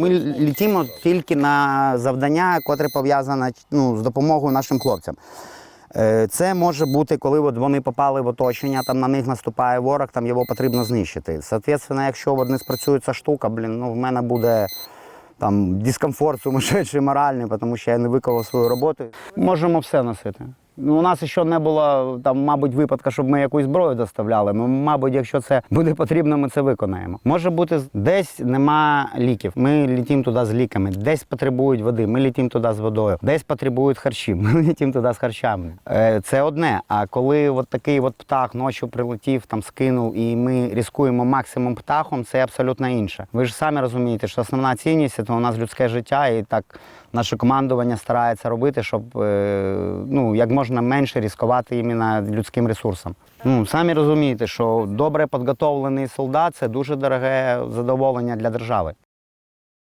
Ми літимо тільки на завдання, котре пов'язане ну, з допомогою нашим хлопцям. Е, Це може бути, коли от вони попали в оточення, там на них наступає ворог, там його потрібно знищити. Соответственно, якщо не спрацює ця штука, блін, ну в мене буде там дискомфорт сумасшедший моральний, тому що я не виконав свою роботу. Можемо все носити. Ну, у нас ще не було там, мабуть, випадка, щоб ми якусь зброю доставляли. Ми, мабуть, якщо це буде потрібно, ми це виконаємо. Може бути, десь нема ліків. Ми літимо туди з ліками, десь потребують води. Ми літимо туди з водою, десь потребують харчів. Ми літимо туди з харчами. Е, Це одне. А коли от такий от птах ночі прилетів, там скинув, і ми ризикуємо максимум птахом, це абсолютно інше. Ви ж самі розумієте, що основна цінність це у нас людське життя, і так наше командування старається робити, щоб е, ну, як можна менше ризикувати іменно людським ресурсом. Ну, самі розумієте, що добре підготовлений солдат це дуже дороге задоволення для держави.